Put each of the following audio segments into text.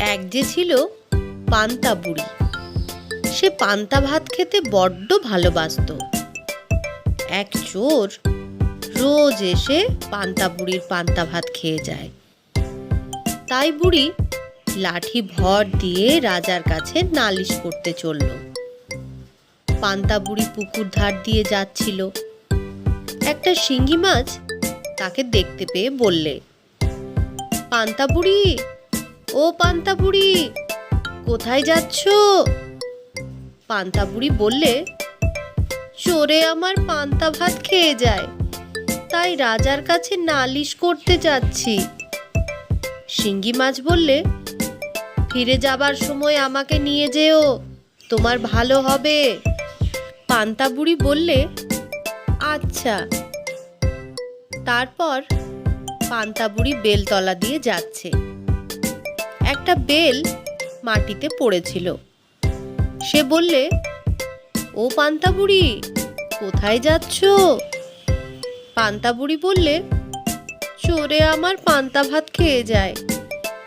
এক যে ছিল পান্তা বুড়ি। সে পান্তা ভাত খেতে বড্ড ভালোবাসতো। এক চোর রোজ এসে পান্তা বুড়ির পান্তা ভাত খেয়ে যায়। তাই বুড়ি লাঠি ভর দিয়ে রাজার কাছে নালিশ করতে চলল। পান্তা বুড়ি পুকুর ধার দিয়ে যাচ্ছিল। একটা শিঙ্গি মাছ তাকে দেখতে পেয়ে বললে, পান্তা বুড়ি ও পান্তা বুড়ি কোথায় যাচ্ছ? পান্তা বুড়ি বললে, চোরে আমার পান্তা ভাত খেয়ে যায়, তাই রাজার কাছে নালিশ করতে যাচ্ছি। শিঙ্গি মাছ বললে, ফিরে যাবার সময় আমাকে নিয়ে যেও, তোমার ভালো হবে। পান্তা বুড়ি বললে আচ্ছা। তারপর পান্তা বুড়ি বেলতলা দিয়ে যাচ্ছে। একটা বেল মাটিতে পড়েছিল। সে বললে, ও পান্তা বুড়ি কোথায় যাচ্ছ? পান্তা বুড়ি বললে, চোরে আমার পান্তা ভাত খেয়ে যায়,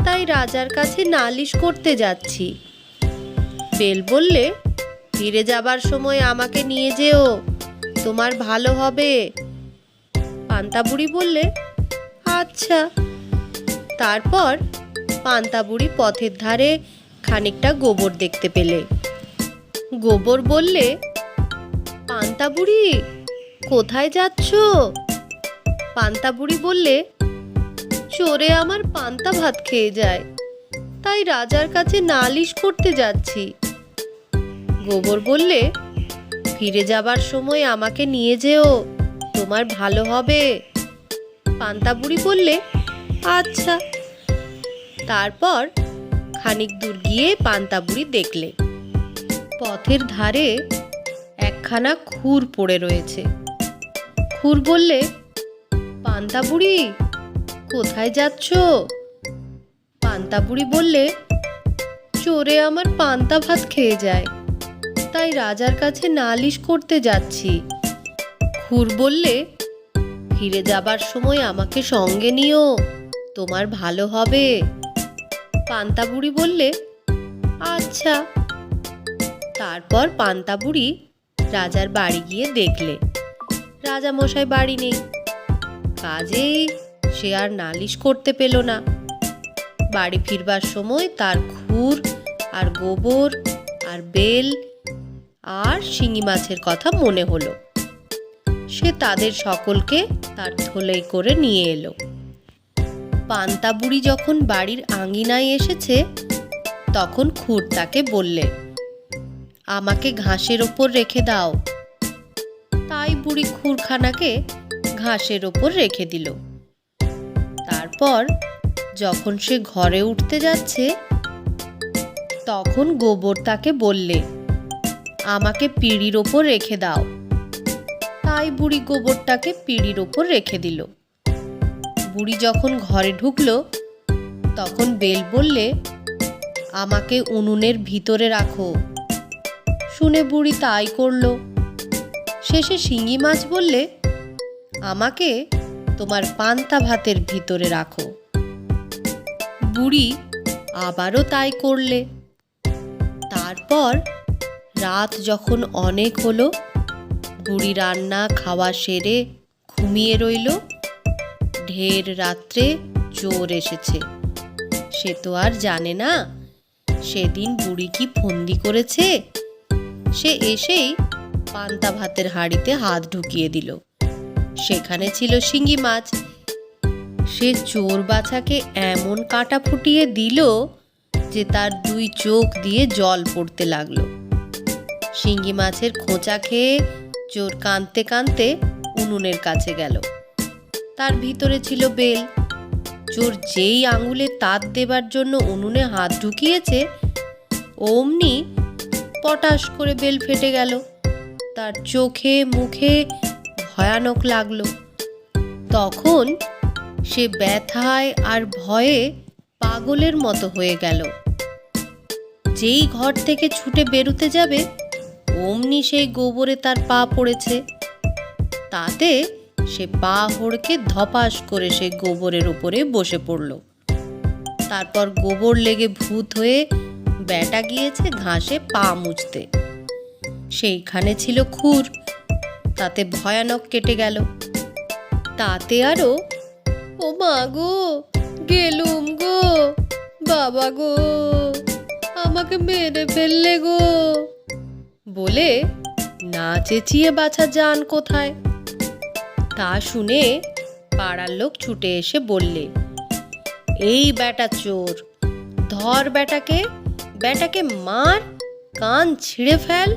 তাই রাজার কাছে নালিশ করতে যাচ্ছি। বেল বললে, ফিরে যাবার সময় আমাকে নিয়ে যেও, তোমার ভালো হবে। পান্তা বুড়ি বললে আচ্ছা। তারপর পান্তা বুড়ি পথের ধারে খানিকটা গোবর দেখতে পেলে। গোবর বললে পান্তা বুড়ি কোথায় যাচ্ছ? পান্তা বুড়ি বললে, চোরে আমার পান্তা ভাত খেয়ে যায়, তাই রাজার কাছে নালিশ করতে যাচ্ছি। গোবর বললে, ফিরে যাবার সময় আমাকে নিয়ে যেও, তোমার ভালো হবে। পান্তা বুড়ি বললে আচ্ছা। তারপর খানিক দূর গিয়ে পান্তা বুড়ি দেখলে। পথের ধারে একখানা খুর পড়ে রয়েছে। খুর বললে, পান্তা বুড়ি, কোথায় যাচ্ছ? পান্তা বুড়ি বললে, চোরে আমার পান্তা ভাত খেয়ে যায়, তাই রাজার কাছে নালিশ করতে যাচ্ছি। খুর বললে, ফিরে যাবার সময় আমাকে সঙ্গে নিও, তোমার ভালো হবে। পান্তা বুড়ি বললে আচ্ছা। তারপর পান্তা বুড়ি রাজার বাড়ি গিয়ে দেখলে রাজা মশাই বাড়ি নেই। কাজেই সে আর নালিশ করতে পেল না। বাড়ি ফিরবার সময় তার খুর আর গোবর আর বেল আর শিঙি মাছের কথা মনে হলো। সে তাদের সকলকে তার থলেই করে নিয়ে এলো। পান্তা বুড়ি যখন বাড়ির আঙিনায় এসেছে, তখন খুর তাকে বললে, আমাকে ঘাসের ওপর রেখে দাও। তাই বুড়ি খুরখানাকে ঘাসের ওপর রেখে দিল। তারপর যখন সে ঘরে উঠতে যাচ্ছে, তখন গোবর তাকে বললে, আমাকে পিঁড়ির ওপর রেখে দাও। তাই বুড়ি গোবরটাকে পিঁড়ির ওপর রেখে দিল। বুড়ি যখন ঘরে ঢুকলো, তখন বেল বললে, আমাকে উনুনের ভিতরে রাখো। শুনে বুড়ি তাই করল। শেষে শিঙি মাছ বললে, আমাকে তোমার পান্তা ভাতের ভিতরে রাখো। বুড়ি আবারও তাই করলে। তারপর রাত যখন অনেক হলো, বুড়ি রান্না খাওয়া সেরে ঘুমিয়ে রইল। ঢের রাত্রে চোর এসেছে। সে তো আর জানে না, সেদিন বুড়ি কি ফন্দি করেছে। সে এসেই পান্তা ভাতের হাঁড়িতে হাত ঢুকিয়ে দিল। সেখানে ছিল শিঙ্গি মাছ। সে চোর বাছাকে এমন কাটা ফুটিয়ে দিল যে তার দুই চোখ দিয়ে জল পড়তে লাগল। শিঙ্গি মাছের খোঁচা খেয়ে চোর কাঁদতে কাঁদতে উনুনের কাছে গেল। তার ভিতরে ছিল বেল। চোর যেই আঙুলে তাত দেবার জন্য উনুনে হাত ঢুকিয়েছে, অমনি পটাশ করে বেল ফেটে গেল। তার চোখে মুখে ভয়ানক লাগল। তখন সে ব্যথায় আর ভয়ে পাগলের মতো হয়ে গেল। যেই ঘর থেকে ছুটে বেরুতে যাবে, অমনি সেই গোবরে তার পা পড়েছে। তাতে সে পা হড়কে ধপাস করে সে গোবরের উপরে বসে পড়ল। তারপর গোবর লেগে ভূত হয়ে ব্যাটা গিয়েছে ঘাসে পা মুছতে। সেইখানে ছিল খুর, তাতে ভয়ানক কেটে গেল। তাতে আরও, ও মা গো, গেলুম গো, বাবা গো, আমাকে মেরে ফেললে গো। বলে না চেঁচিয়ে বাছা যান কোথায়। তা শুনে পাড়ার লোক ছুটে এসে বললে, এই বেটা চোর, ধর বেটাকে বেটাকে মার, কান ছিঁড়ে ফেল।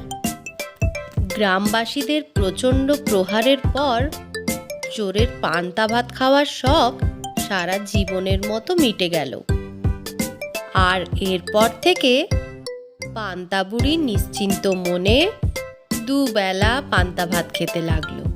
গ্রামবাসীদের প্রচণ্ড প্রহারের পর চোরের পান্তা ভাত খাওয়ার শখ সারা জীবনের মতো মিটে গেল। আর এরপর থেকে পান্তা বুড়ি নিশ্চিন্ত মনে দুবেলা পান্তা ভাত খেতে লাগল।